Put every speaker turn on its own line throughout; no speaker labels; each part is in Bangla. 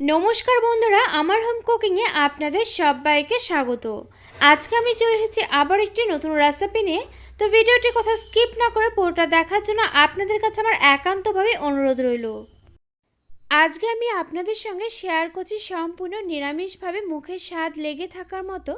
নমস্কার বন্ধুরা, আমার হোম কুকিংয়ে আপনাদের সবাইকে স্বাগত। আজকে আমি চলে এসেছি আবার একটি নতুন রেসিপি নিয়ে। তো ভিডিওটি কথা স্কিপ না করে পুরোটা দেখার জন্য আপনাদের কাছে আমার একান্তভাবে অনুরোধ রইল। আজকে আমি আপনাদের সঙ্গে শেয়ার করছি সম্পূর্ণ নিরামিষভাবে মুখে স্বাদ লেগে থাকার মতো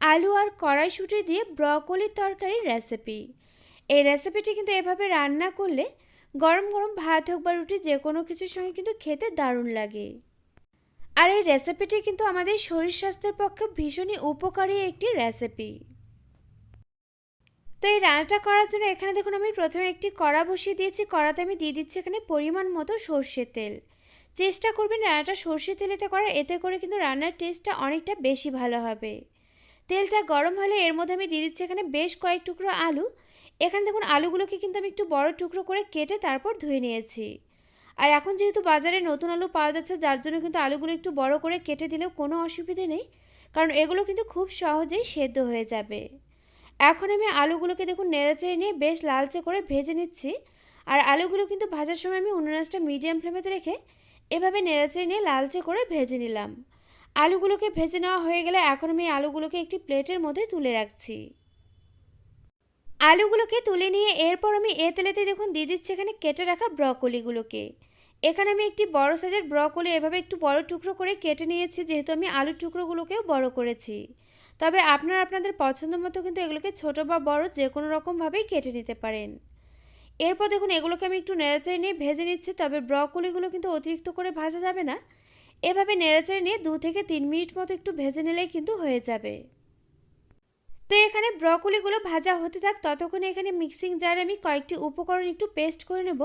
আলু আর কড়াইশুঁটি দিয়ে ব্রকলির তরকারির রেসিপি এই রেসিপিটি কিন্তু এভাবে রান্না করলে গরম গরম ভাত হোক বা রুটি যে কোনো কিছুর সঙ্গে কিন্তু খেতে দারুণ লাগে। আর এই রেসিপিটি কিন্তু আমাদের শরীর স্বাস্থ্যের পক্ষে ভীষণই উপকারী একটি রেসিপি তো এই রান্নাটা করার জন্য এখানে দেখুন, আমি প্রথমে একটি কড়া বসিয়ে দিয়েছি। কড়াতে আমি দিয়ে দিচ্ছি এখানে পরিমাণ মতো সর্ষের তেল। চেষ্টা করবেন রান্নাটা সর্ষের তেলেতে করার এতে করে কিন্তু রান্নার টেস্টটা অনেকটা বেশি ভালো হবে। তেলটা গরম হলে এর মধ্যে আমি দিয়ে দিচ্ছি এখানে বেশ কয়েক টুকরো আলু। এখানে দেখুন, আলুগুলোকে কিন্তু আমি একটু বড় টুকরো করে কেটে তারপর ধুয়ে নিয়েছি। আর এখন যেহেতু বাজারে নতুন আলু পাওয়া যাচ্ছে, যার জন্য কিন্তু আলুগুলো একটু বড় করে কেটে দিলেও কোনো অসুবিধে নেই। কারণ এগুলো কিন্তু খুব সহজেই সেদ্ধ হয়ে যাবে। এখন আমি আলুগুলোকে দেখুন নেড়েচেড়ে নিয়ে বেশ লালচে করে ভেজে নিচ্ছি। আর আলুগুলো কিন্তু ভাজার সময় আমি উনুনাসটা মিডিয়াম ফ্লেমেতে রেখে এভাবে নেড়েচেড়ে নিয়ে লালচে করে ভেজে নিলাম। আলুগুলোকে ভেজে নেওয়া হয়ে গেলে এখন আমি আলুগুলোকে একটি প্লেটের মধ্যে তুলে রাখছি। আলুগুলোকে তুলে নিয়ে এরপর আমি এ তেলেতে দেখুন দিয়ে দিচ্ছি এখানে কেটে রাখা ব্রকলিগুলোকে। এখানে আমি একটি বড় সাইজের ব্রকলি এভাবে একটু বড় টুকরো করে কেটে নিয়েছি, যেহেতু আমি আলুর টুকরোগুলোকেও বড় করেছি। তবে আপনারা আপনাদের পছন্দ মতো কিন্তু এগুলোকে ছোট বা বড় যে কোনো রকমভাবেই কেটে নিতে পারেন। এরপর দেখুন, এগুলোকে আমি একটু নেড়েচেড়ে নিয়ে ভেজে নিচ্ছি, তবে ব্রকলিগুলো কিন্তু অতিরিক্ত করে ভাজা যাবে না। এভাবে নেড়েচেড়ে নিয়ে দু থেকে তিন মিনিট মতো একটু ভেজে নিলেই কিন্তু হয়ে যাবে। তো এখানে ব্রকলিগুলো ভাজা হতে থাক, ততক্ষণে এখানে মিক্সিং জারে আমি কয়েকটি উপকরণ একটু পেস্ট করে নেব।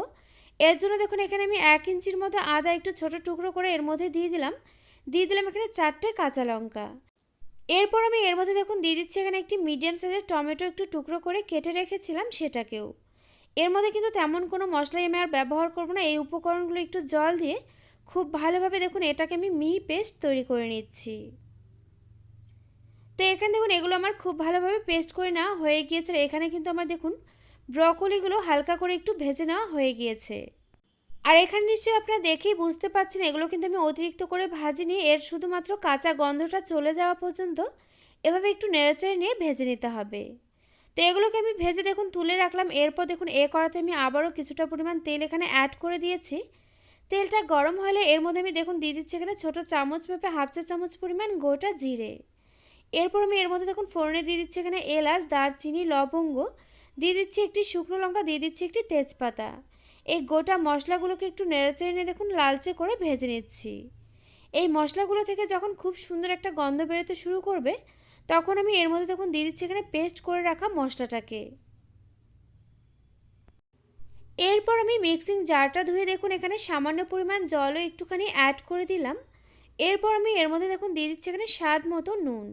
এর জন্য দেখুন, এখানে আমি এক ইঞ্চির মতো আদা একটু ছোট টুকরো করে এর মধ্যে দিয়ে দিলাম। দিয়ে দিলাম এখানে চারটে কাঁচা লঙ্কা। এরপর আমি এর মধ্যে দেখুন, দিয়ে দিচ্ছি এখানে একটি মিডিয়াম সাইজের টমেটো একটু টুকরো করে কেটে রেখেছিলাম সেটাকেও। এর মধ্যে কিন্তু তেমন কোনো মশলাই আমি আর ব্যবহার করব না। এই উপকরণগুলো একটু জল দিয়ে খুব ভালোভাবে দেখুন, এটাকে আমি মিহি পেস্ট তৈরি করে নিচ্ছি। তো এখানে দেখুন, এগুলো আমার খুব ভালোভাবে পেস্ট করে নেওয়া হয়ে গিয়েছে। এখানে কিন্তু আমার দেখুন ব্রকলিগুলো হালকা করে একটু ভেজে নেওয়া হয়ে গিয়েছে। আর এখানে নিশ্চয়ই আপনারা দেখেই বুঝতে পারছেন, এগুলো কিন্তু আমি অতিরিক্ত করে ভাজিনি। এর শুধুমাত্র কাঁচা গন্ধটা চলে যাওয়া পর্যন্ত এভাবে একটু নেড়েচেড়ে নিয়ে ভেজে নিতে হবে। তো এগুলোকে আমি ভেজে দেখুন, তুলে রাখলাম। এরপর দেখুন, এ করাতে আমি আবারও কিছুটা পরিমাণ তেল এখানে অ্যাড করে দিয়েছি। তেলটা গরম হলে এর মধ্যে আমি দেখুন দিয়ে দিচ্ছি এখানে ছোটো চামচ মেপে হাফ চা চামচ পরিমাণ গোটা জিরে। এরপর আমি এর মধ্যে দেখুন ফোড়নে দিয়ে দিচ্ছি এখানে এলাচ, দারচিনি, লবঙ্গ। দিয়ে দিচ্ছি একটি শুকনো লঙ্কা, দিয়ে দিচ্ছি একটি তেজপাতা। এই গোটা মশলাগুলোকে একটু নেড়েচেড়ে নিয়ে দেখুন, লালচে করে ভেজে নিচ্ছি। এই মশলাগুলো থেকে যখন খুব সুন্দর একটা গন্ধ বেরোতে শুরু করবে, তখন আমি এর মধ্যে দেখুন দিয়ে দিচ্ছি এখানে পেস্ট করে রাখা মশলাটাকে। এরপর আমি মিক্সিং জারটা ধুয়ে দেখুন, এখানে সামান্য পরিমাণ জলও একটুখানি অ্যাড করে দিলাম। এরপর আমি এর মধ্যে দেখুন দিয়ে দিচ্ছি এখানে স্বাদ মতো নুন।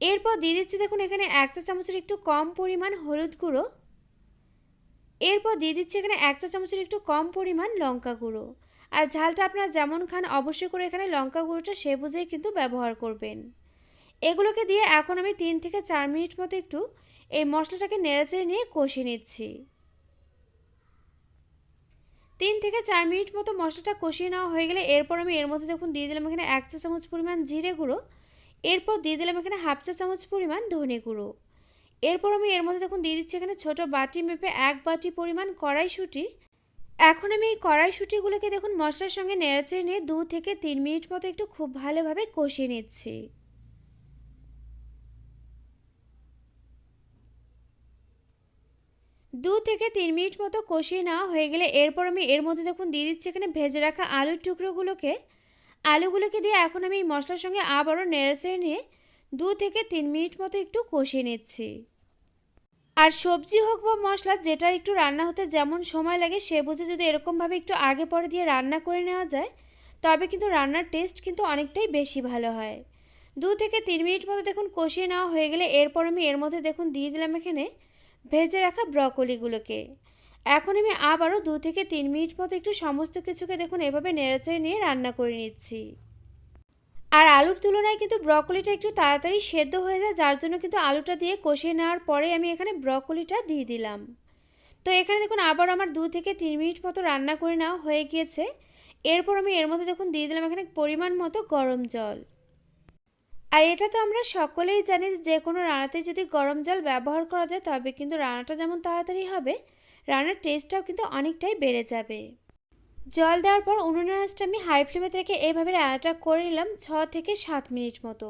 এরপর দিয়ে দিচ্ছি দেখুন, এখানে এক চা চামচের একটু কম পরিমাণ হলুদ গুঁড়ো। এরপর দিয়ে দিচ্ছি এখানে এক চা চামচের একটু কম পরিমাণ লঙ্কা গুঁড়ো। আর ঝালটা আপনারা যেমন খান, অবশ্যই করে এখানে লঙ্কা গুঁড়োটা সে বুঝেই কিন্তু ব্যবহার করবেন। এগুলোকে দিয়ে এখন আমি তিন থেকে চার মিনিট মতো একটু এই মশলাটাকে নেড়েচেড়ে নিয়ে কষিয়ে নিচ্ছি। তিন থেকে চার মিনিট মতো মশলাটা কষিয়ে নেওয়া হয়ে গেলে এরপর আমি এর মধ্যে দেখুন, দিয়ে দিলাম এখানে এক চা চামচ পরিমাণ জিরে গুঁড়ো। এরপর দিয়ে দিলাম এখানে হাফ চা চামচ পরিমাণ ধনে গুঁড়ো। এরপর আমি এর মধ্যে দেখুন দিয়ে দিচ্ছি এখানে ছোট বাটি মেপে এক বাটি পরিমাণ কড়াইশুঁটি। এখন আমি এই কড়াইশুঁটিগুলোকে দেখুন মশলার সঙ্গে নেড়েচেড়ে নিয়ে দু থেকে তিন মিনিট মতো একটু খুব ভালোভাবে কষিয়ে নিচ্ছি। দু থেকে তিন মিনিট মতো কষিয়ে নেওয়া হয়ে গেলে এরপর আমি এর মধ্যে দেখুন দিয়ে দিচ্ছি এখানে ভেজে রাখা আলুর টুকরোগুলোকে আলুগুলোকে দিয়ে এখন আমি এই মশলার সঙ্গে আবারও নেড়েচেড়ে নিয়ে দু থেকে তিন মিনিট মতো একটু কষিয়ে নিচ্ছি। আর সবজি হোক বা মশলা, যেটা একটু রান্না হতে যেমন সময় লাগে, সে বুঝে যদি এরকমভাবে একটু আগে পরে দিয়ে রান্না করে নেওয়া যায়, তবে কিন্তু রান্নার টেস্ট কিন্তু অনেকটাই বেশি ভালো হয়। দু থেকে তিন মিনিট মতো দেখুন কষিয়ে নেওয়া হয়ে গেলে, এরপর আমি এর মধ্যে দেখুন দিয়ে দিলাম এখানে ভেজে রাখা ব্রকলিগুলোকে। এখন আমি আবারও দু থেকে তিন মিনিট মতো একটু সমস্ত কিছুকে দেখুন, এভাবে নেড়েচেড়ে নিয়ে রান্না করে নিচ্ছি। আর আলুর তুলনায় কিন্তু ব্রকলিটা একটু তাড়াতাড়ি সেদ্ধ হয়ে যায়, যার জন্য কিন্তু আলুটা দিয়ে কষিয়ে নেওয়ার পরে আমি এখানে ব্রকলিটা দিয়ে দিলাম। তো এখানে দেখুন, আবার আমার দু থেকে তিন মিনিট মতো রান্না করে নেওয়া হয়ে গিয়েছে। এরপর আমি এর মধ্যে দেখুন দিয়ে দিলাম এখানে পরিমাণ মতো গরম জল। আর এটা তো আমরা সকলেই জানি যে কোনো রান্নাতে যদি গরম জল ব্যবহার করা যায়, তবে কিন্তু রান্নাটা যেমন তাড়াতাড়ি হবে রান্নার টেস্টটাও কিন্তু অনেকটাই বেড়ে যাবে। জল দেওয়ার পর উনুনের আঁচটা আমি হাই ফ্লেমে থেকে এইভাবে রান্নাটা করে নিলাম ছ থেকে সাত মিনিট মতো।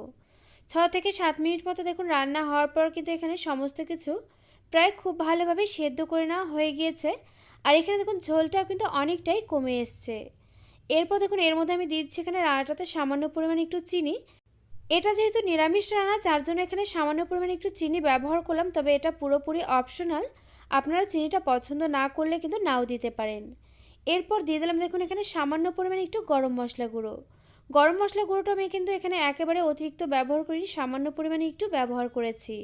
ছ থেকে সাত মিনিট মতো দেখুন রান্না হওয়ার পর কিন্তু এখানে সমস্ত কিছু প্রায় খুব ভালোভাবে সেদ্ধ করে নেওয়া হয়ে গিয়েছে। আর এখানে দেখুন ঝোলটাও কিন্তু অনেকটাই কমে এসছে। এরপর দেখুন এর মধ্যে আমি দিচ্ছি এখানে রান্নাটাতে সামান্য পরিমাণে একটু চিনি। এটা যেহেতু নিরামিষ রান্না, যার জন্য এখানে সামান্য পরিমাণে একটু চিনি ব্যবহার করলাম, তবে এটা পুরোপুরি অপশনাল আপনারা চিনিটা পছন্দ না করলে কিন্তু নাও দিতে পারেন। এরপর দিয়ে দিলাম দেখুন এখানে সামান্য পরিমাণে একটু গরম মশলা গুঁড়ো। গরম মশলা গুঁড়োটা আমি কিন্তু এখানে একেবারে অতিরিক্ত ব্যবহার করিনি, সামান্য পরিমাণে একটু ব্যবহার করেছি।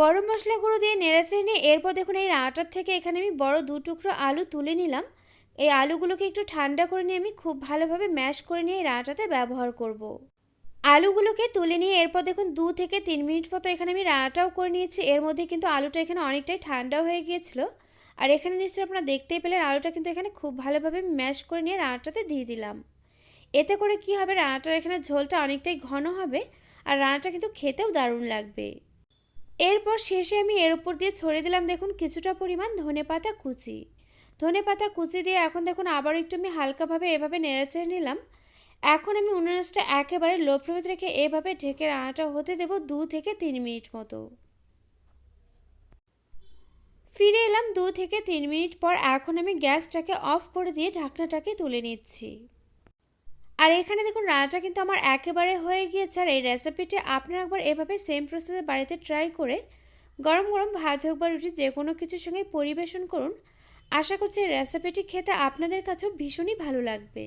গরম মশলা গুঁড়ো দিয়ে নেড়েচেড়ে নিয়ে এরপর দেখুন এই রাঁটার থেকে এখানে আমি বড় দু টুকরো আলু তুলে নিলাম। এই আলুগুলোকে একটু ঠান্ডা করে নিয়ে আমি খুব ভালোভাবে ম্যাশ করে নিয়ে এই রাঁটাতে ব্যবহার করব। আলুগুলোকে তুলে নিয়ে এরপর দেখুন দু থেকে তিন মিনিট মতো এখানে আমি রান্নাটাও করে নিয়েছি। এর মধ্যে কিন্তু আলুটা এখানে অনেকটাই ঠান্ডা হয়ে গিয়েছিল। আর এখানে নিশ্চয়ই আপনারা দেখতেই পেলেন, আলুটা কিন্তু এখানে খুব ভালোভাবে ম্যাশ করে নিয়ে রান্নাটাতে দিয়ে দিলাম। এতে করে কি হবে, রান্নাটার এখানে ঝোলটা অনেকটাই ঘন হবে আর রান্নাটা কিন্তু খেতেও দারুণ লাগবে। এরপর শেষে আমি এর উপর দিয়ে ছড়িয়ে দিলাম দেখুন কিছুটা পরিমাণ ধনে পাতা কুচি। ধনে পাতা কুচি দিয়ে এখন দেখুন আবারও একটু আমি হালকাভাবে এভাবে নেড়েচেড়ে নিলাম। এখন আমি উনুনাসটা একেবারে লো ফ্লেমে রেখে এভাবে ঢেকে রান্নাটা হতে দেব দু থেকে তিন মিনিট মতো। ফিরে এলাম দু থেকে তিন মিনিট পর এখন আমি গ্যাসটাকে অফ করে দিয়ে ঢাকনাটাকে তুলে নিচ্ছি। আর এখানে দেখুন, রান্নাটা কিন্তু আমার একেবারে হয়ে গিয়েছে। আর এই রেসিপিটি আপনারা একবার এভাবে সেম প্রসেসে বাড়িতে ট্রাই করে গরম গরম ভাত হোক বা রুটি, যে কোনো কিছুর সঙ্গে পরিবেশন করুন। আশা করছি এই রেসিপিটি খেতে আপনাদের কাছেও ভীষণই ভালো লাগবে।